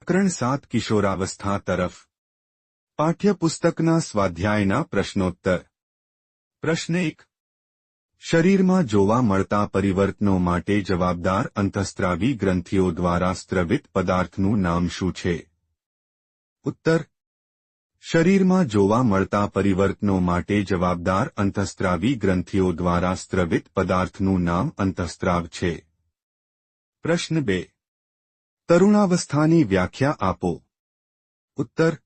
પ્રકરણ સાત કિશોરાવસ્થા તરફ. પાઠ્યપુસ્તકના સ્વાધ્યાયના પ્રશ્નોત્તર. પ્રશ્ન એક. શરીરમાં જોવા મળતા પરિવર્તનો માટે જવાબદાર અંતઃસ્ત્રાવી ગ્રંથિઓ દ્વારા સ્ત્રવિત પદાર્થનું નામ શું છે? ઉત્તર. શરીરમાં જોવા મળતા પરિવર્તનો માટે જવાબદાર અંતઃસ્ત્રાવી ગ્રંથિઓ દ્વારા સ્ત્રવિત પદાર્થનું નામ અંતઃસ્ત્રાવ છે. પ્રશ્ન બે. તરુણાવસ્થાની વ્યાખ્યા આપો. ઉત્તર.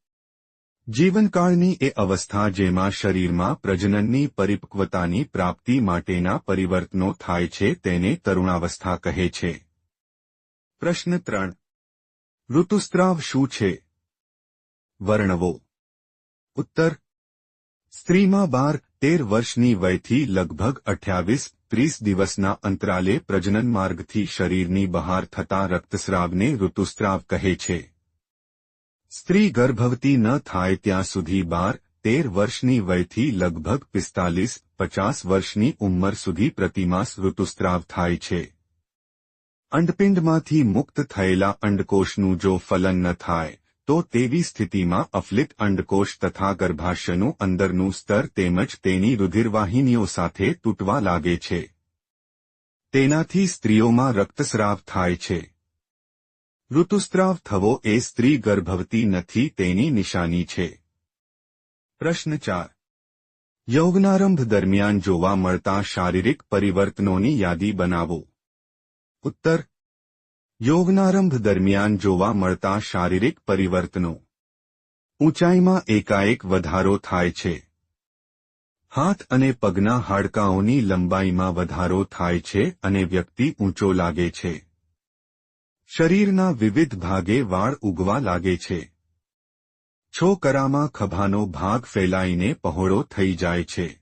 જીવનકાળની એ અવસ્થા જેમાં શરીરમાં પ્રજનનની પરિપક્વતાની પ્રાપ્તિ માટેના પરિવર્તનો થાય છે તેને તરુણાવસ્થા કહે છે. પ્રશ્ન ત્રણ. ઋતુસ્ત્રાવ શું છે? વર્ણવો. ઉત્તર. સ્ત્રીમાં બાર તેર વર્ષની વયથી લગભગ અઠ્યાવીસ ત્રીસ દિવસના અંતરાલે પ્રજનન માર્ગથી શરીરની બહાર થતા રક્તસ્રાવને ઋતુસ્ત્રાવ કહે છે. સ્ત્રી ગર્ભવતી ન થાય ત્યાં સુધી બાર, તેર વર્ષની વયથી લગભગ પિસ્તાલીસ, પચાસ વર્ષની ઉંમર સુધી પ્રતિમાસ ઋતુસ્ત્રાવ થાય છે. અંડપિંડમાંથી મુક્ત થયેલા અંડકોષનું જો ફલન ન થાય તો તેવી સ્થિતિમાં અફલિત અંડકોશ તથા ગર્ભાશયનું અંદરનું સ્તર તેમજ તેની રુધિરવાહિનીઓ સાથે તૂટવા લાગે છે. તેનાથી સ્ત્રીઓમાં રક્તસ્રાવ થાય છે. ઋતુસ્ત્રાવ થવો એ સ્ત્રી ગર્ભવતી નથી તેની નિશાની છે. પ્રશ્ન ચાર. યૌગનારંભ દરમિયાન જોવા મળતા શારીરિક પરિવર્તનોની યાદી બનાવો. ઉત્તર. યૌવનારંભ દરમિયાન જોવા મળતા શારીરિક પરિવર્તનો. ઊંચાઈમાં એકાએક વધારો થાય છે. હાથ અને પગના હાડકાઓની લંબાઈમાં વધારો થાય છે અને વ્યક્તિ ઊંચો લાગે છે. શરીરના વિવિધ ભાગે વાળ ઉગવા લાગે છે. છોકરામાં ખભાનો ભાગ ફેલાઈને પહોળો થઈ જાય છે.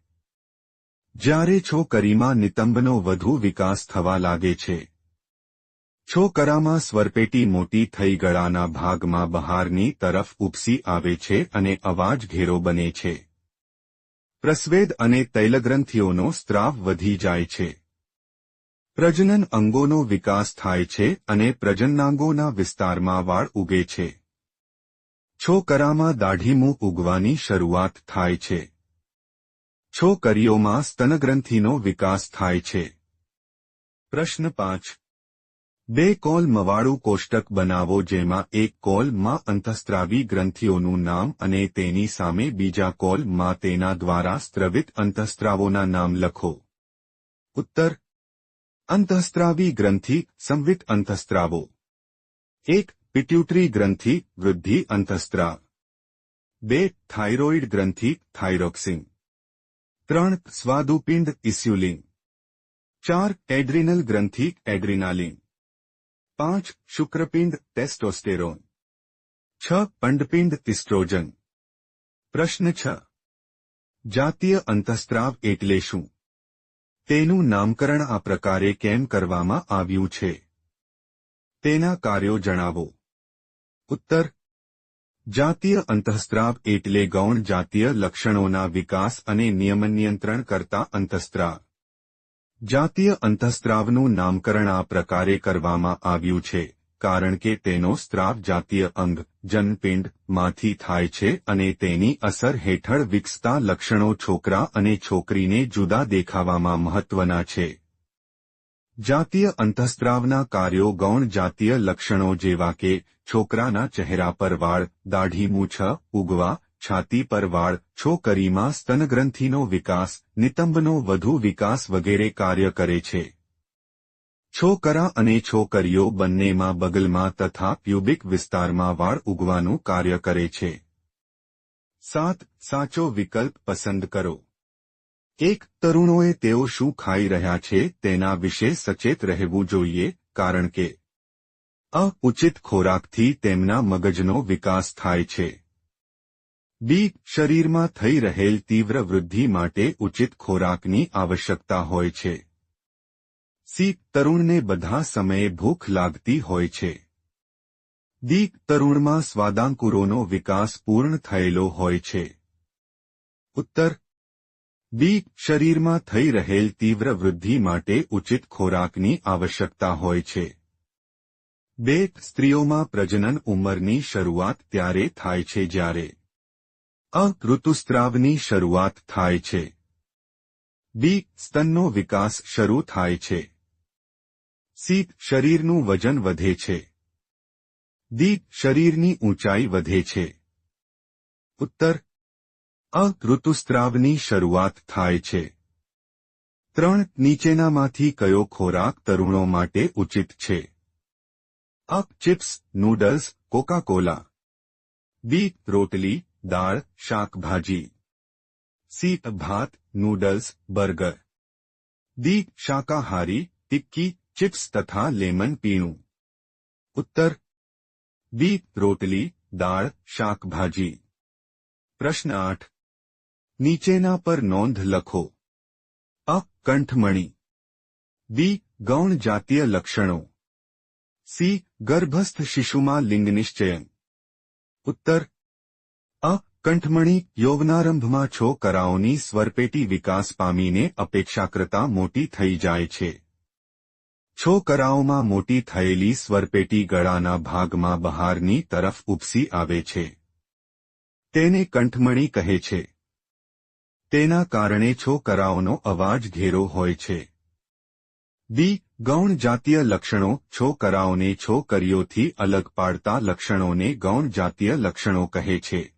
જ્યારે છોકરીમાં નિતંબનો વધુ વિકાસ થવા લાગે છે. છોકરામાં સ્વરપેટી મોટી થઈ ગળાના ભાગમાં બહારની તરફ ઉપસી આવે છે અને અવાજ ઘેરો બને છે. પ્રસ્વેદ અને તૈલગ્રંથિઓનો સ્ત્રાવ વધી જાય છે. પ્રજનન અંગોનો વિકાસ થાય છે અને પ્રજનનાંગોના વિસ્તારમાં વાળ ઉગે છે. છોકરામાં દાઢીમું ઉગવાની શરૂઆત થાય છે. છોકરીઓમાં સ્તનગ્રંથિનો વિકાસ થાય છે. પ્રશ્ન પાંચ. બે કોલ મવાળું કોષ્ટક બનાવો જેમાં એક કોલમાં અંતઃસ્ત્રાવી ગ્રંથિઓનું નામ અને તેની સામે બીજા કોલમાં તેના દ્વારા સ્ત્રવિત અંતઃસ્ત્રાવોના નામ લખો. ઉત્તર. અંતઃસ્ત્રાવી ગ્રંથિ, સંવિત અંતઃસ્ત્રાવો. એક, પિટ્યુટરી ગ્રંથિ, વૃદ્ધિ અંતઃસ્ત્રાવ. બે, થાઇરોઇડ ગ્રંથિ, થાઇરોક્સિન. ત્રણ, સ્વાદુપિંડ ઇસ્યુલિન. ચાર, એડ્રિનલ ગ્રંથિ, એડ્રિનાલિન. પાંચ શુક્રપિંડ ટેસ્ટોસ્ટેરોન. છ પંડપિંડ તિસ્ટ્રોજન. પ્રશ્ન છ. જાતીય અંતઃસ્ત્રાવ એટલે શું? તેનું નામકરણ આ પ્રકારે કેમ કરવામાં આવ્યું છે? તેના કાર્યો જણાવો. ઉત્તર. જાતીય અંતઃસ્ત્રાવ એટલે ગૌણ જાતીય લક્ષણોના વિકાસ અને નિયમન નિયંત્રણ કરતા અંતઃસ્ત્રાવ. જાતીય અંતઃસ્ત્રાવનું નામકરણ આ પ્રકારે કરવામાં આવ્યું છે, કારણ કે તેનો સ્ત્રાવ જાતીય અંગ, જનપિંડ, માંથી થાય છે અને તેની અસર હેઠળ વિકસતા લક્ષણો છોકરા અને છોકરીને જુદા દેખાવામાં મહત્વના છે. જાતીય અંતઃસ્ત્રાવના કાર્યો ગૌણ જાતીય લક્ષણો જેવા કે, છોકરાના ચહેરા પર વાળ, દાઢી, મૂછ, ઉગવા છાતી પર વાળ, છોકરીમાં સ્તનગ્રંથિનો વિકાસ, નિતંબનો વધુ વિકાસ વગેરે કાર્ય કરે છે. છોકરા અને છોકરીઓ બંનેમાં બગલમાં તથા પ્યુબિક વિસ્તારમાં વાળ ઉગવાનું કાર્ય કરે છે. સાત, સાચો વિકલ્પ પસંદ કરો. એક, તરુણોએ તેઓ શું ખાઈ રહ્યા છે તેના વિશે સચેત રહેવું જોઈએ, કારણ કે અઉચિત ખોરાકથી તેમના મગજનો વિકાસ થાય છે. બી, શરીરમાં થઈ રહેલ તીવ્ર વૃદ્ધિ માટે ઉચિત ખોરાકની આવશ્યકતા હોય છે. સી, તરુણને બધા સમયે ભૂખ લાગતી હોય છે. દી તરુણમાં સ્વાદાંકુરોનો વિકાસ પૂર્ણ થયેલો હોય છે. ઉત્તર. બી, શરીરમાં થઈ રહેલ તીવ્ર વૃદ્ધિ માટે ઉચિત ખોરાકની આવશ્યકતા હોય છે. બે, સ્ત્રીઓમાં પ્રજનન ઉંમરની શરૂઆત ત્યારે થાય છે જ્યારે અ ઋતુસ્ત્રાવની શરૂઆત થાય છે. બી સ્તનનો વિકાસ શરૂ થાય છે. સી શરીરનું વજન વધે છે. દી શરીરની ઊંચાઈ વધે છે. ઉત્તર, અ ઋતુસ્ત્રાવની શરૂઆત થાય છે. ત્રણ નીચેનામાંથી કયો ખોરાક તરુણો માટે ઉચિત છે? અ ચિપ્સ, નૂડલ્સ કોકા કોલા બી રોટલી દાળ શાકભાજી સી ભાત નૂડલ્સ બર્ગર દી શાકાહારી ટિક્કી ચિપ્સ તથા લેમન પીણું ઉત્તર બી રોટલી દાળ શાકભાજી પ્રશ્ન આઠ નીચેના પર નોંધ લખો અ કંઠમણી બી ગૌણ જાતીય લક્ષણો સી ગર્ભસ્થ શિશુમાં લિંગ નિશ્ચયન ઉત્તર અ કંઠમણી યોગનારંભમાં છો કરાઓની સ્વરપેટી વિકાસ પામીને અપેક્ષા કરતાં મોટી થઈ જાય છે. છો કરાઓમાં મોટી થયેલી સ્વરપેટી ગળાના ભાગમાં બહારની તરફ ઉપસી આવે છે. તેને કંઠમણી કહે છે. તેના કારણે છો કરાઓનો અવાજ ઘેરો હોય છે. બી ગૌણ જાતીય લક્ષણો છો કરાઓને છોકરીઓથી અલગ પાડતા લક્ષણોને ગૌણ જાતીય લક્ષણો કહે છે.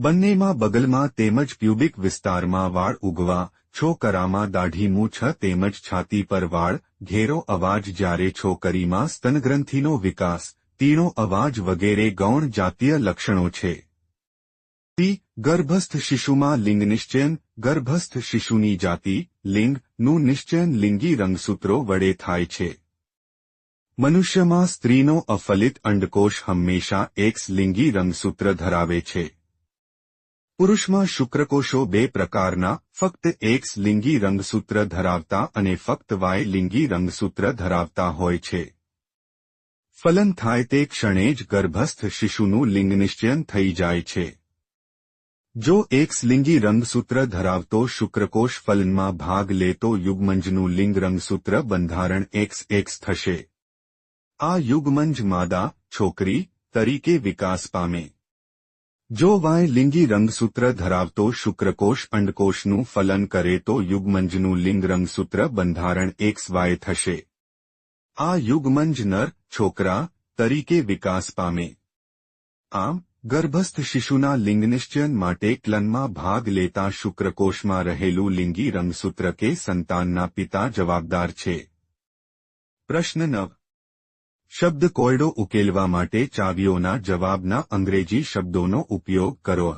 બંનેમાં બગલમાં તેમજ પ્યુબિક વિસ્તારમાં વાળ ઉગવા, છોકરામાં દાઢી મૂછ, તેમજ છાતી પર વાળ, ઘેરો અવાજ જ્યારે છોકરીમાં સ્તનગ્રંથિનો વિકાસ, તીણો અવાજ વગેરે ગૌણ જાતીય લક્ષણો છે. તી ગર્ભસ્થ શિશુમાં લિંગ નિશ્ચયન, ગર્ભસ્થ શિશુની જાતિ લિંગનું નિશ્ચયન લિંગી રંગસૂત્રો વડે થાય છે. મનુષ્યમાં સ્ત્રીનો અફલિત અંડકોશ હંમેશા એક્સ લિંગી રંગસૂત્ર ધરાવે છે. પુરુષમાં શુક્રકોષો બે પ્રકારના, ફક્ત એક્સ લિંગી રંગસૂત્ર ધરાવતા અને ફક્ત વાય લિંગી રંગસૂત્ર ધરાવતા હોય છે. ફલન થાય તે ક્ષણે જ ગર્ભસ્થ શિશુનું લિંગ નિશ્ચયન થઈ જાય છે. જો એક્સ લિંગી રંગસૂત્ર ધરાવતો શુક્રકોષ ફલનમાં ભાગ લેતો યુગમંજનું લિંગ રંગસૂત્ર બંધારણ એક્સ એક્સ થશે. આ યુગમંજ માદા, છોકરી, તરીકે વિકાસ પામે. જો વાય લિંગી રંગસૂત્ર ધરાવતો શુક્રકોષ અંડકોષનું ફલન કરે તો યુગમંજનું લિંગ રંગસૂત્ર બંધારણ એક્સ વાય થશે. આ યુગમંજ નર, છોકરા, તરીકે વિકાસ પામે. આમ, ગર્ભસ્થ શિશુના લિંગનિશ્ચયન માટે ક્લનમાં ભાગ લેતા શુક્રકોષમાં રહેલું લિંગી રંગસૂત્ર કે સંતાનના પિતા જવાબદાર છે. પ્રશ્ન નવ. શબ્દ કોયડો ઉકેલવા માટે ચાવીઓના જવાબના અંગ્રેજી શબ્દોનો ઉપયોગ કરો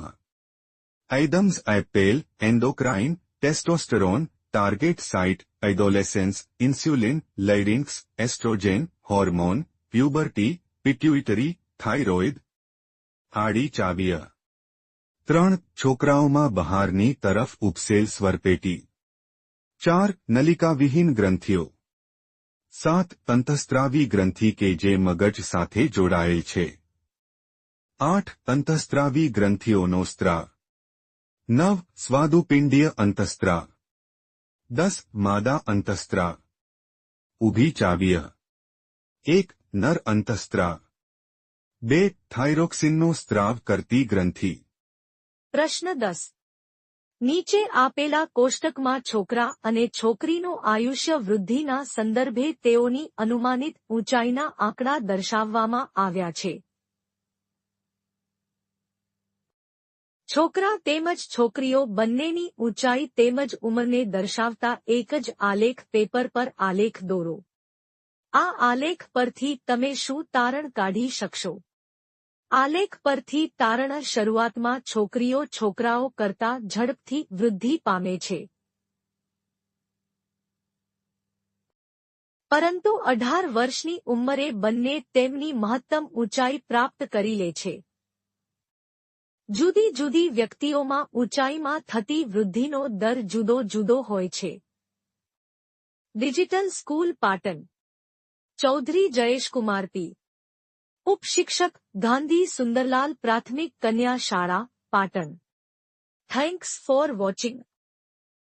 Adam's apple endocrine testosterone target site adolescence insulin larynx oestrogen hormone puberty pituitary thyroid હાડી ચાવીય. ત્રણ છોકરાઓમાં બહારની તરફ ઉપસેલ સ્વરપેટી. ચાર નલિકાવિહીન ગ્રંથિઓ. સાત અંતસ્ત્રાવી ગ્રંથિ કે જે મગજ સાથે જોડાયેલ છે. આઠ અંતસ્ત્રાવી ગ્રંથિઓનો સ્ત્રા. નવ સ્વાદુપિંડીય અંતસ્ત્રાવ દસ માદા અંતસ્ત્રા. ઊભી ચાવીય. એક નર અંતઃસ્ત્રા. બે થાઇરોક્સિનનો સ્ત્રાવ કરતી ગ્રંથિ. પ્રશ્ન દસ. નીચે આપેલા કોષ્ટકમાં છોકરા અને છોકરીનો આયુષ્ય વૃદ્ધિના સંદર્ભે તેઓની અનુમાનિત ઊંચાઈના આંકડા દર્શાવવામાં આવ્યા છે. છોકરા તેમજ છોકરીઓ બંનેની ઊંચાઈ તેમજ ઉંમરને દર્શાવતા એક જ આલેખ પેપર પર આલેખ દોરો. આ આલેખ પરથી તમે શું તારણ કાઢી શકશો? આલેખ પરથી તારણ શરૂઆતમાં છોકરીઓ છોકરાઓ કરતા ઝડપથી વૃદ્ધિ પામે છે. પરંતુ અઢાર વર્ષની ઉંમરે બંને તેમની મહત્તમ ઊંચાઈ પ્રાપ્ત કરી લે છે. જુદી જુદી વ્યક્તિઓમાં ઊંચાઈમાં થતી વૃદ્ધિનો દર જુદો જુદો હોય છે. Digital school Patan. Chaudhari Jayeshkumar P. ઉપશિક્ષક Gandhi Sundarlal પ્રાથમિક કન્યા શાળા પાટણ. Thanks for watching